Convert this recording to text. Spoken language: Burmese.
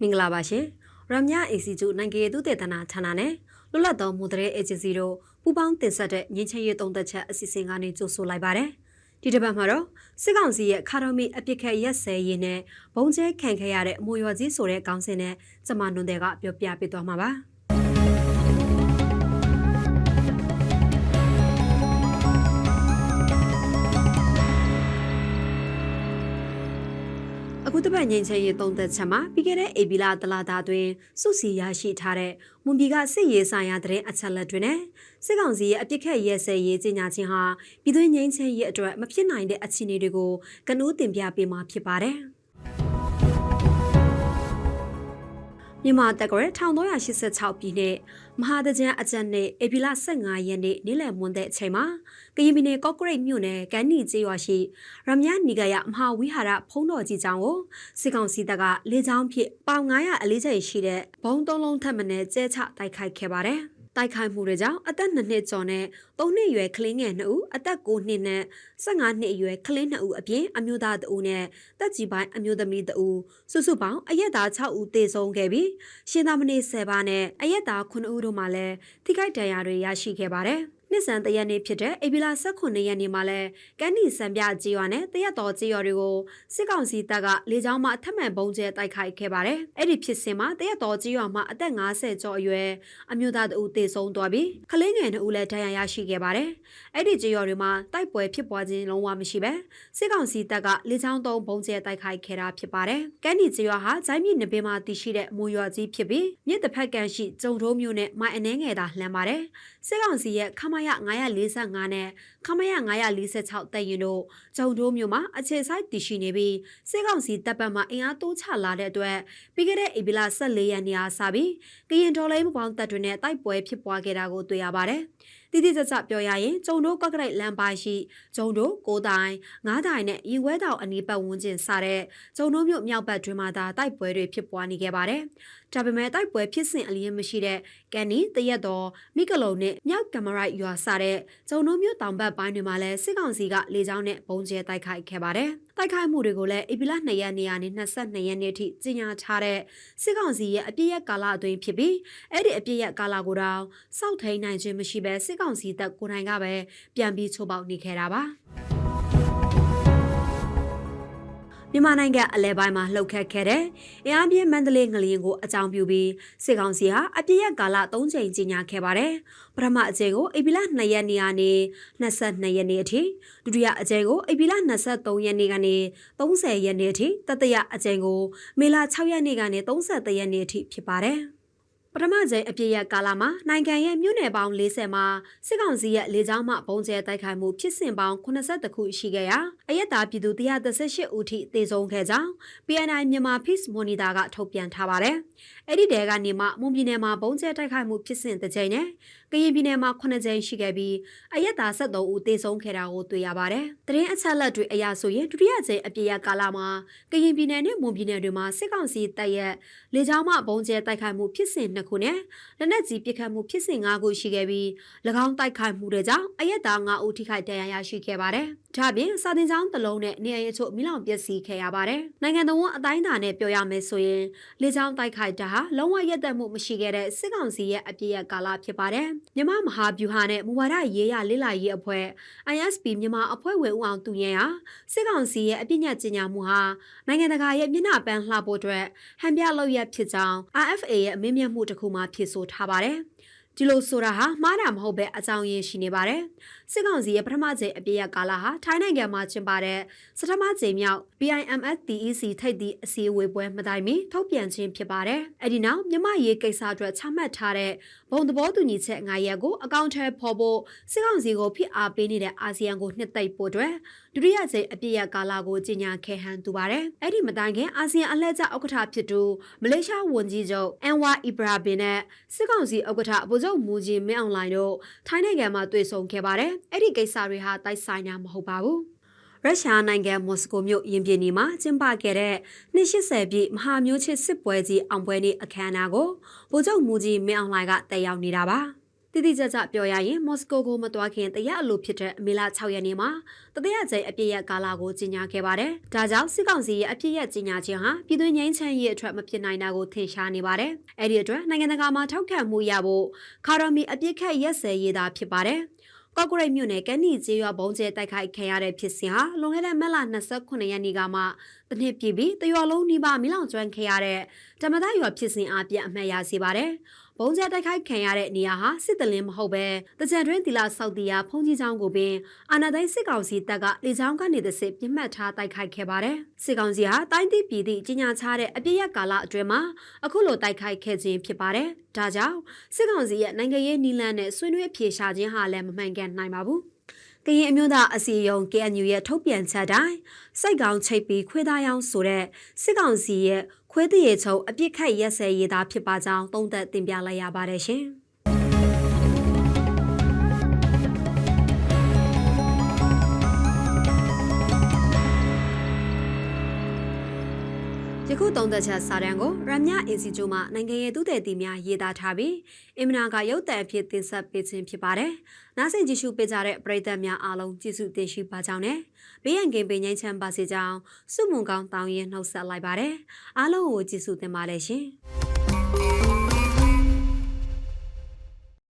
မင်္ဂလာပါရှင်ရမညာအေစီကျူနိုင်ငံရေးသူတေသနာဌာနနဲ့လွတ်လပ်သောမူတဲ့အေဂျင်စီတို့ပူးပေါင်းတင်ဆက်တဲ့ငင်းချရေးသုံးသက်ချက်အစီအစဉ်ကနေကြိုဆိုလိုက်ပါတယ်ဒီတစ်ပတ်မှာတော့စစ်ကောင်စီရဲ့ခါတော်မီအပြစ်ခတ်ရက်စဲရေးနဲ့ဘုံကျဲခံခဲ့ရတဲ့အမွေရော်ကြီးဆိုတဲ့ကောင်းစင်နဲ့ကျမနွန်တဲ့ကပြောပြပေးသွားမှာပါ အခုတပတ်ငင်းချရေးသုံးသက်ချက်မှာပြီးခဲ့တဲ့အေဘီလာတလာတာတွင်စုစီရရှိထားတဲ့မွန်ပြည်ကစစ်ရေးဆိုင်ရာတဲ့အချက်လက်တွေနဲ့စစ်ကောင်စီရဲ့အပြစ်ခတ်ရဲစဲရေးကြီးညာချင်းဟာပြည်တွင်းငင်းချရေးအတွက်မဖြစ်နိုင်တဲ့အခြေအနေတွေကိုကနူးတင်ပြပေးမှာဖြစ်ပါတယ်။ မြန်မာတက္ကရာ1386ပြည်နှစ်မဟာတကြံအကြံနဲ့ဧပြီလ15ရက်နေ့နေ့လယ်မွန်းတဲ့အချိန်မှာကရင်ပြည်နယ်ကော့ကရိတ်မြို့နယ်ကန်နီကျေးရွာရှိရမယနီကရမဟာဝိဟာရဖုံးတော်ကြီးကျောင်းကိုစစ်ကောင်စီတပ်ကလေကြောင်းဖြင့်ပေါင်900အလေးချိန်ရှိတဲ့ဘုံသုံးလုံးထပ်မံကျဲချတိုက်ခိုက်ခဲ့ပါတယ်။ တိုက်ခိုက်မှုတွေကြောင့်အသက်2နှစ်ကျော်နဲ့3နှစ်အရွယ်ကလေးငယ်2ဦးအသက်9နှစ်နဲ့15နှစ်အရွယ်ကလေး2ဦးအပြင်အမျိုးသား2ဦးနဲ့တက်ကြီးပိုင်းအမျိုးသမီး2ဦးစုစုပေါင်းအရက်သား6ဦးသေဆုံးခဲ့ပြီးရှင်သာမဏေ10ပါးနဲ့အရက်သား9ဦးတို့မှလည်းထိခိုက်ဒဏ်ရာတွေရရှိခဲ့ပါတယ်။ နှစ်ဆန်တရက်နေ့ဖြစ်တဲ့ဧပြီလ18ရက်နေ့မှာလဲကန်းနီစံပြကြေးရွာနဲ့တရက်တော်ကြေးရွာတွေကိုစစ်ကောင်စီတပ်ကလေကြောင်းမှအထက်မှန်ပုံကျဲတိုက်ခိုက်ခဲ့ပါတယ်။အဲ့ဒီဖြစ်စဉ်မှာတရက်တော်ကြေးရွာမှာအသက်50ကျော်အရွယ်အမျိုးသားတဦးသေဆုံးသွားပြီးကလေးငယ်2ဦးလည်းဒဏ်ရာရရှိခဲ့ပါတယ်။အဲ့ဒီကြေးရွာတွေမှာတိုက်ပွဲဖြစ်ပွားခြင်းလုံးဝမရှိပဲစစ်ကောင်စီတပ်ကလေကြောင်းသုံးပုံကျဲတိုက်ခိုက်ခဲ့တာဖြစ်ပါတယ်။ကန်းနီကြေးရွာဟာဂျိုင်းမြစ်နဘေးမှာတည်ရှိတဲ့မူရွာကြီးဖြစ်ပြီးမြစ်တစ်ဖက်ကန်ရှိကျုံထိုးမျိုးနဲ့မိုင်အနှဲငယ်သာလှမ်းပါတယ်။စစ်ကောင်စီရဲ့ခမရ945နဲ့ခမရ946တပ်ရင်တို့ဂျုံတိုးမြို့မှာအခြေဆိုင်တည်ရှိနေပြီးစစ်ကောင်စီတပ်ပတ်မှအင်အားတိုးချလာတဲ့အတွက်ပြီးခဲ့တဲ့ဧပြီလ14ရက်နေ့အားစပြီးကရင်ဒေါ်လေးမပေါင်းတပ်တွေနဲ့တိုက်ပွဲဖြစ်ပွားခဲ့တာကိုတွေ့ရပါတယ်။ တိတိကျကျပြောရရင်ကျုံတို့ကကရိတ်လမ်းပိုင်းရှိကျုံတို့ကိုတိုင်ငါးတိုင်နဲ့ရီဝဲတောင်အနီးပတ်ဝန်းကျင်စတဲ့ကျုံတို့မြို့မြောက်ဘက်တွင်မှသာတိုက်ပွဲတွေဖြစ်ပွားနေခဲ့ပါတယ်။ဒါပေမဲ့တိုက်ပွဲဖြစ်စဉ်အလျင်းမရှိတဲ့ကန်နီတရက်တော်မိကလုံနဲ့မြောက်ကမရိုက်ရွာစတဲ့ကျုံတို့မြို့တောင်ဘက်ပိုင်းတွေမှာလည်းစစ်ကောင်စီကလေကြောင်းနဲ့ပုံကျဲတိုက်ခိုက်ခဲ့ပါတယ်။ တိုက်ခိုက်မှုတွေကိုလည်းဧပြီလ2ရက်နေ့ကနေ22ရက်နေ့ထိကြီးညာထားတဲ့စစ်ကောင်စီရဲ့အပြည့်ရက်ကာလအတွင်းဖြစ်ပြီးအဲ့ဒီအပြည့်ရက်ကာလကိုတော့စောက်ထိန်နိုင်ခြင်းမရှိဘဲစစ်ကောင်စီတပ်ကိုယ်တိုင်ကပဲပြန်ပြီးချိုးပေါက်နေခဲ့တာပါ မြန်မာနိုင်ငံအလဲပိုင်းမှာလှုပ်ခတ်ခဲ့တဲ့အင်အားပြင်းမန္တလေးငလျင်ကိုအကြောင်းပြုပြီးစစ်ကောင်စီဟာအပြည့်ရကာလ၃ချိန်ကြီးညာခဲ့ပါတယ်။ပထမအကြိမ်ကိုဧပြီလ2ရက်နေ့ကနေ22ရက်နေ့အထိဒုတိယအကြိမ်ကိုဧပြီလ23ရက်နေ့ကနေ30ရက်နေ့အထိတတိယအကြိမ်ကိုမေလ6ရက်နေ့ကနေ30ရက်နေ့အထိဖြစ်ပါတယ်။ ပထမကြိမ်အပြည့်ရကာလမှာနိုင်ငံရဲ့မြို့နယ်ပေါင်း40မှာစစ်ကောင်စီရဲ့လေကြောင်းမှဘုံကျဲတိုက်ခိုက်မှုဖြစ်စဉ်ပေါင်း82ခုရှိခဲ့ရာအရက်သားပြည်သူ138ဦးထိသေဆုံးခဲ့ကြောင်း PNI မြန်မာ Peace Monitor ကထုတ်ပြန်ထားပါတယ်။အဲ့ဒီတဲကနေမှမွန်ပြည်နယ်မှာဘုံကျဲတိုက်ခိုက်မှုဖြစ်စဉ်တစ်ကြိမ်နဲ့ ကရင်ပြည်နယ်မှာ9ကြိမ်ရှိခဲ့ပြီးအရက်သား73ဦးသေဆုံးခဲ့တာကိုတွေ့ရပါတယ်။တရင်အချက်လက်တွေအရဆိုရင်ဒုတိယကြိမ်အပြည့်ရကာလမှာကရင်ပြည်နယ်နဲ့မွန်ပြည်နယ်တွေမှာစစ်ကောင်စီတပ်ရဲ့လေကြောင်းမှဘုံကျဲတိုက်ခိုက်မှုဖြစ်စဉ်နှစ်ခုနဲ့လက်နက်ကြီးပစ်ခတ်မှုဖြစ်စဉ်၅ခုရှိခဲ့ပြီး၎င်းတိုက်ခိုက်မှုတွေကြောင့်အရက်သား၅ဦးထိခိုက်ဒဏ်ရာရရှိခဲ့ပါတယ်။ဒါ့အပြင်စာတင်ကျောင်းတစ်လုံးနဲ့နေရာရချို့မိလောင်ပျက်စီးခဲ့ရပါတယ်။နိုင်ငံတော်ဝန်အတိုင်းအတာနဲ့ပြောရမယ်ဆိုရင်လေကြောင်းတိုက်ခိုက်တာဟာလုံးဝရက်သက်မှုမရှိခဲ့တဲ့စစ်ကောင်စီရဲ့အပြည့်ရကာလဖြစ်ပါတယ်။မြမမဟာဗျူဟာနဲ့မူဝါဒရေးရလေးလာရေးအဖွဲ့ ISP မြန်မာအဖွဲ့ဝင်ဦးအောင်သူရဲဟာစစ်ကောင်စီရဲ့အပြည့်ညတ်ကြီးညာမှုဟာနိုင်ငံတကာရဲ့မျက်နှာပန်းလှဖို့အတွက်ဟန်ပြလောက်ရဖြစ်ကြောင်း RFA ရဲ့အမင်းမြတ်မှုတစ်ခုမှဖြစ်ဆိုထားပါတယ်။ဒီလိုဆိုတာဟာမှားတာမဟုတ်ပဲအကြောင်းရင်းရှိနေပါတယ်။ စစ်ကောင်စီရဲ့ပထမကြိမ်အပြည့်ရကာလဟာထိုင်းနိုင်ငံမှာကျင်းပတဲ့စထမကြိမ်မြောက် BIMSTEC ထိပ်သီးအစည်းအဝေးပွဲမတိုင်မီထုတ်ပြန်ခြင်းဖြစ်ပါတယ်။အဲဒီနောက်မြမရေးကိစ္စအတွက်ချမှတ်ထားတဲ့ဘုံသဘောတူညီချက်၅ရပ်ကိုအကောင့်ထဲပေါ်ဖို့စစ်ကောင်စီကိုဖိအားပေးနေတဲ့အာဆီယံကိုနှစ်သိမ့်ဖို့အတွက်ဒုတိယကြိမ်အပြည့်ရကာလကိုကြီးညာခဲ့ဟန်တူပါတယ်။အဲ့ဒီမတိုင်ခင်အာဆီယံအလှည့်ကျဥက္ကဋ္ဌဖြစ်သူမလေးရှားဝန်ကြီးချုပ်အန်ဝါအီဘရာဘင်နဲ့စစ်ကောင်စီဥက္ကဋ္ဌဗိုလ်ချုပ်မူဂျီမင်းအောင်လှိုင်တို့ထိုင်းနိုင်ငံမှာတွေ့ဆုံခဲ့ပါတယ်။အဲ့ဒီကိစ္စတွေဟာတိုက်ဆိုင်တာမဟုတ်ပါဘူး။ရုရှားနိုင်ငံမော်စကိုမြို့ရင်ပြင်နီမှာကျင်းပခဲ့တဲ့280ပြည့်မဟာမျိုးချစ်စစ်ပွဲကြီးအောင်ပွဲနေ့အခမ်းအနားကိုဗိုလ်ချုပ်မူကြီးမင်းအောင်လှိုင်ကတက်ရောက်နေတာပါ။တည်တည်ကြကြပြောရရင်မော်စကိုကိုမသွားခင်တရက်အလိုဖြစ်တဲ့မေလ6ရက်နေ့မှာတတိယကြိမ်အပြည့်ရက်ကာလကိုကြီးညာခဲ့ပါတယ်။ဒါကြောင့်စစ်ကောင်စီရဲ့အပြည့်ရက်ကြီးညာခြင်းဟာပြည်သူငြိမ်းချမ်းရေးအတွက်မဖြစ်နိုင်တာကိုထင်ရှားနေပါတယ်။အဲ့ဒီအတွက်နိုင်ငံတကာမှာထောက်ခံမှုရဖို့ခါရမီအပြည့်ခက်ရက်စဲရေးတာဖြစ်ပါတယ်။ ကော့ကရိတ်မြို့နယ်ကန်းနီကျေးရွာဘုံကျဲတိုက်ခိုက်ခံရတဲ့ဖြစ်စဉ်ဟာလွန်ခဲ့တဲ့မက်လ29ရက်နေ့ကမှတစ်နှစ်ပြည့်ပြီးတရွာလုံးနှိပါမိလောင်ကျွမ်းခဲ့ရတဲ့ဓမ္မဒရွာဖြစ်စဉ်အပြည့်အမှတ်ရစေပါတယ်။ ဘုံကျဲတိုက်ခိုက်ခံရတဲ့နေရာဟာစစ်တလင်းမဟုတ်ပဲတကြံတွင်းတီလာဆောက်တီယာဖုန်ကြီးချောင်းကိုပင်အာနာသိန်းစစ်ကောင်စီတပ်ကလေကြောင်းကနေသစစ်ပြစ်မှတ်ထားတိုက်ခိုက်ခဲ့ပါတယ်။စစ်ကောင်စီဟာတိုင်းပြည်ပြည်သည့်ကြီးညာချတဲ့အပြည့်ရကာလအတွင်းမှာအခုလိုတိုက်ခိုက်ခဲ့ခြင်းဖြစ်ပါတယ်။ဒါကြောင့်စစ်ကောင်စီရဲ့နိုင်ငံရေးနီလန်းနဲ့ဆွေးနွေးအပြေရှားခြင်းဟာလည်းမမှန်ကန်နိုင်ပါဘူး။ ကရင်အမျိုးသားအစည်းအရုံး KNU ရဲ့ထုတ်ပြန်ချက်တိုင်းစိတ်ကောင်းချိတ်ပြီးခွေးသားရောင်းဆိုတဲ့စစ်ကောင်စီရဲ့ခွေးတရေချုံအပြစ်ခတ်ရက်စဲရေးသားဖြစ်ပါကြောင်းသုံးသပ်တင်ပြလိုက်ရပါတယ်ရှင်။ ယခုသုံးသက်ချက်စာတမ်းကိုရမ nya အင်စီဂျိုမှနိုင်ငံရေးသူတဲ့တီများရေးသားထားပြီးအင်မနာကရုပ်တံအဖြစ်တင်ဆက်ပေးခြင်းဖြစ်ပါတယ်။နားဆင်ကြည့်ရှုပေးကြတဲ့ပရိသတ်များအားလုံးကျေးဇူးတင်ရှိပါကြောင်းနဲ့ဘေးရန်ကင်းပေးငြိမ်းချမ်းပါစေကြောင်းစုမုံကောင်းတောင်းရင်နှုတ်ဆက်လိုက်ပါတယ်။အားလုံးကိုကျေးဇူးတင်ပါတယ်ရှင်။